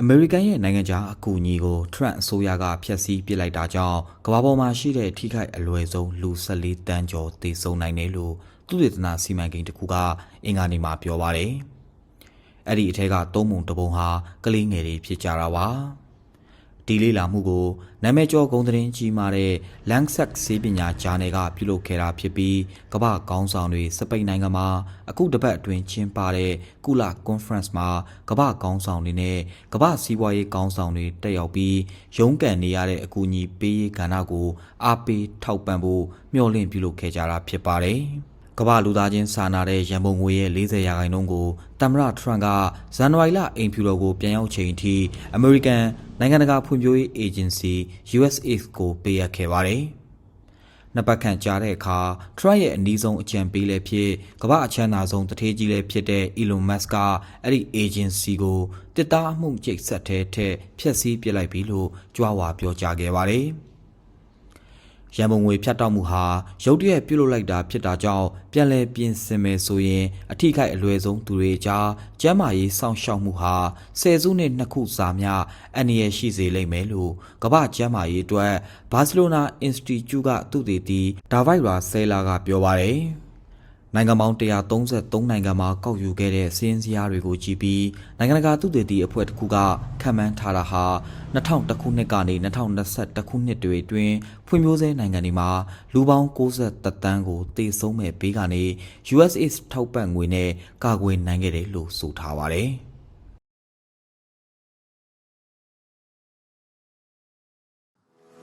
အမေရိကန်ရဲ့နိုင်ငံခြားအကူအညီကိုထရန့်အစိုးရကဖျက်ဆီးပစ်လိုက်တာကြောင့်ကမ္ဘာပေါ်မှာရှိတဲ့ထိခိုက်အလွယ်ဆုံးလူ14တန်းကျော်သေဆုံးနိုင်တယ်လို့သုတေသနစီမံကိန်းတစ်ခုကအင်္ဂါနေ့မှာပြောပါတယ်။အဲ့ဒီအထက်ကသုံးပုံတစ်ပုံဟာကလေးငယ်တွေဖြစ်ကြတာပါ။ ဒီလေးလာမှုကိုနာမည်ကျော်ဂုံသတင်းကြီးမာတဲ့ Lancet ဆေးပညာဂျာနယ်ကပြုလုပ်ခဲ့တာဖြစ်ပြီးကမ္ဘာကောင်းဆောင်တွေစပိန်နိုင်ငံမှာအခုတစ်ပတ်အတွင်းကျင်းပတဲ့ကုလ conference မှာကမ္ဘာကောင်းဆောင်တွေနဲ့ကမ္ဘာစီးပွားရေးကောင်းဆောင်တွေတက်ရောက်ပြီးရုန်းကန်နေရတဲ့အကူအညီပေးရေးကဏ္ဍကိုအားပေးထောက်ပံ့ဖို့မျှော်လင့်ပြုလုပ်ခဲ့ကြတာဖြစ်ပါတယ်။ကမ္ဘာလူသားချင်းစာနာတဲ့ရန်ပုံငွေရဲ့40ရာခိုင်နှုန်းကိုသမ္မတထရန့်ကဇန်နဝါရီလအိမ်ဖြူတော်ကိုပြန်ရောက်ချိန်အထိအမေရိကန် နိုင်ငံတကာဖွံ့ဖြိုးရေးအေဂျင်စီ USAID ကိုပေးအပ်ခဲ့ပါတယ်။နှစ်ပတ်ခန့်ကြာတဲ့အခါထရန့်ရဲ့အနည်းဆုံးအကြံပေးလည်းဖြစ်ကမ္ဘာအချမ်းသာဆုံးတထေးကြီးလည်းဖြစ်တဲ့ Elon Musk ကအဲ့ဒီ agency ကိုတစ်သားမှုကျိတ်ဆက်တဲ့ထက်ဖျက်ဆီးပစ်လိုက်ပြီလို့ကြွားဝါပြောကြားခဲ့ပါတယ်။ ရန်ပုံငွေဖြတ်တောက်မှုဟာရုတ်တရက်ပြုတ်လုလိုက်တာဖြစ်တာကြောင့်ပြန်လည်ပြင်ဆင်မယ်ဆိုရင်အထိခိုက်အလွယ်ဆုံးသူတွေကြားကျန်းမာရေးစောင့်ရှောက်မှုဟာဆယ်စုနှစ်နှစ်ခုစာမျှအန္တရာယ်ရှိစေလိမ့်မယ်လို့ကမ္ဘာ့ကျန်းမာရေးအတွက်ဘာစီလိုနာအင်စတီကျူကသုတေသီဒါဗိုက်ရာဆဲလာကပြောပါတယ် နိုင်ငံပေါင်း133နိုင်ငံမှာကောက်ယူခဲ့တဲ့စင်းစရာတွေကိုကြည့်ပြီးနိုင်ငံတကာသုတေသီအဖွဲ့တစ်ခုကခန့်မှန်းထားတာဟာ2001ခုနှစ်ကနေ2021ခုနှစ်တွေအတွင်းဖွံ့ဖြိုးဆဲနိုင်ငံတွေမှာလူပေါင်း63တန်းကိုတေဆုံးမဲ့ဘေးကနေ USAID ထောက်ပံ့ငွေနဲ့ကာကွယ်နိုင်ခဲ့တယ်လို့ဆိုထားပါတယ်။